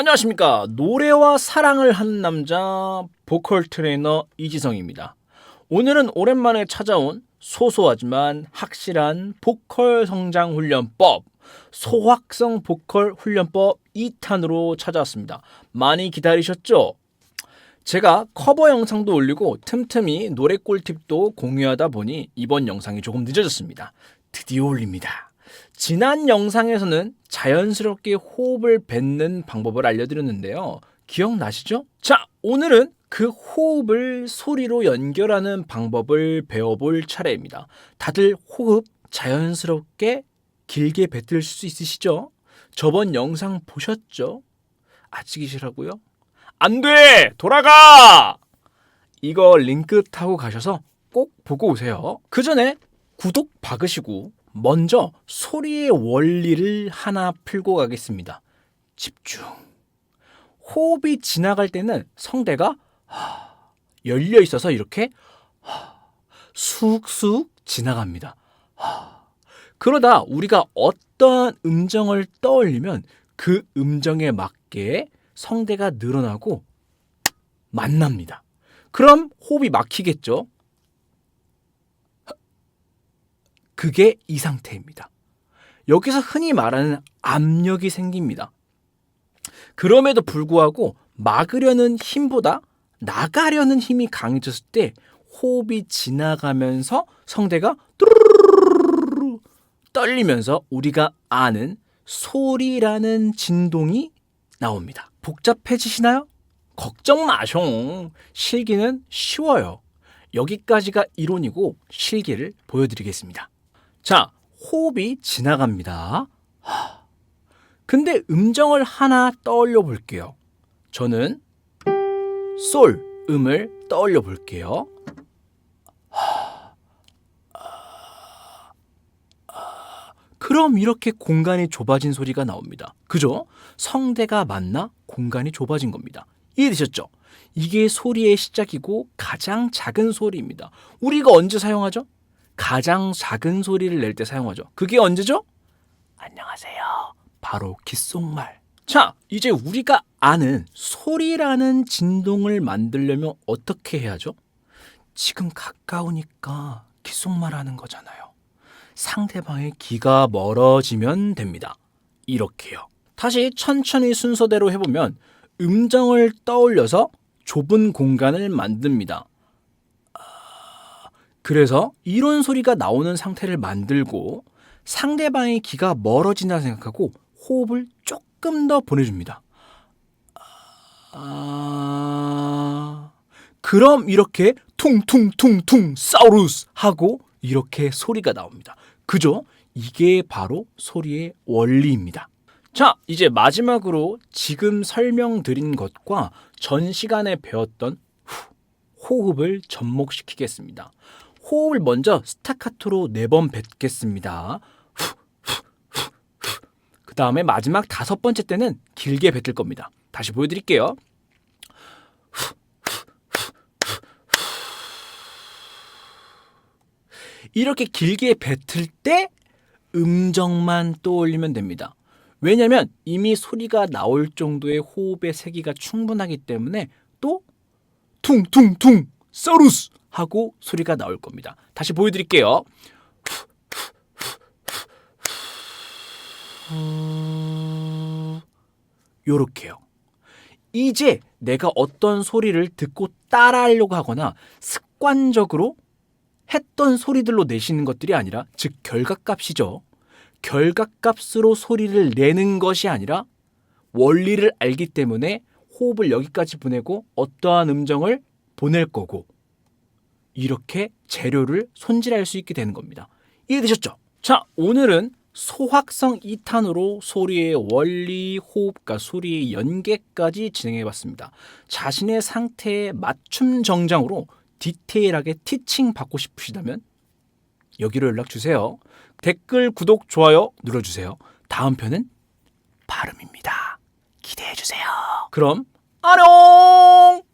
안녕하십니까. 노래와 사랑을 하는 남자 보컬 트레이너 이지성입니다. 오늘은 오랜만에 찾아온 소소하지만 확실한 보컬 성장 훈련법, 소확성 보컬 훈련법 2탄으로 찾아왔습니다. 많이 기다리셨죠? 제가 커버 영상도 올리고 틈틈이 노래 꿀팁도 공유하다 보니 이번 영상이 조금 늦어졌습니다. 드디어 올립니다. 지난 영상에서는 자연스럽게 호흡을 뱉는 방법을 알려드렸는데요. 기억나시죠? 자, 오늘은 그 호흡을 소리로 연결하는 방법을 배워볼 차례입니다. 다들 호흡 자연스럽게 길게 뱉을 수 있으시죠? 저번 영상 보셨죠? 아직이시라고요? 안 돼! 돌아가! 이거 링크 타고 가셔서 꼭 보고 오세요. 그 전에 구독 박으시고 먼저 소리의 원리를 하나 풀고 가겠습니다. 집중. 호흡이 지나갈 때는 성대가 열려 있어서 이렇게 쑥쑥 지나갑니다. 그러다 우리가 어떤 음정을 떠올리면 그 음정에 맞게 성대가 늘어나고 만납니다. 그럼 호흡이 막히겠죠? 그게 이 상태입니다. 여기서 흔히 말하는 압력이 생깁니다. 그럼에도 불구하고 막으려는 힘보다 나가려는 힘이 강해졌을 때 호흡이 지나가면서 성대가 떨리면서 우리가 아는 소리라는 진동이 나옵니다. 복잡해지시나요? 걱정 마숑. 실기는 쉬워요. 여기까지가 이론이고 실기를 보여드리겠습니다. 자, 호흡이 지나갑니다. 하. 근데 음정을 하나 떠올려 볼게요. 저는 솔 음을 떠올려 볼게요. 그럼 이렇게 공간이 좁아진 소리가 나옵니다. 그죠? 성대가 맞나 공간이 좁아진 겁니다. 이해되셨죠? 이게 소리의 시작이고 가장 작은 소리입니다. 우리가 언제 사용하죠? 가장 작은 소리를 낼 때 사용하죠. 그게 언제죠? 안녕하세요. 바로 귓속말. 자, 이제 우리가 아는 소리라는 진동을 만들려면 어떻게 해야죠? 지금 가까우니까 귓속말 하는 거잖아요. 상대방의 귀가 멀어지면 됩니다. 이렇게요. 다시 천천히 순서대로 해보면 음정을 떠올려서 좁은 공간을 만듭니다. 아, 그래서 이런 소리가 나오는 상태를 만들고 상대방의 귀가 멀어진다 생각하고 호흡을 조금 더 보내줍니다. 아... 그럼 이렇게 퉁퉁퉁퉁 사우루스 하고 이렇게 소리가 나옵니다. 그죠? 이게 바로 소리의 원리입니다. 자, 이제 마지막으로 지금 설명드린 것과 전 시간에 배웠던 후, 호흡을 접목시키겠습니다. 호흡을 먼저 스타카토로 네 번 뱉겠습니다. 그 다음에 마지막 다섯 번째 때는 길게 뱉을 겁니다. 다시 보여드릴게요. 이렇게 길게 뱉을 때 음정만 떠올리면 됩니다. 왜냐하면 이미 소리가 나올 정도의 호흡의 세기가 충분하기 때문에 또 퉁퉁퉁 서루스 하고 소리가 나올 겁니다. 다시 보여드릴게요. 요렇게요. 이제 내가 어떤 소리를 듣고 따라하려고 하거나 습관적으로 했던 소리들로 내시는 것들이 아니라 즉 결과값이죠. 결과값으로 소리를 내는 것이 아니라 원리를 알기 때문에 호흡을 여기까지 보내고 어떠한 음정을 보낼 거고 이렇게 재료를 손질할 수 있게 되는 겁니다. 이해되셨죠? 자, 오늘은 소확성 2탄으로 소리의 원리, 호흡과 소리의 연계까지 진행해 봤습니다. 자신의 상태에 맞춤 정장으로 디테일하게 티칭 받고 싶으시다면 여기로 연락 주세요. 댓글, 구독, 좋아요 눌러 주세요. 다음 편은 발음입니다. 기대해 주세요. 그럼 안녕!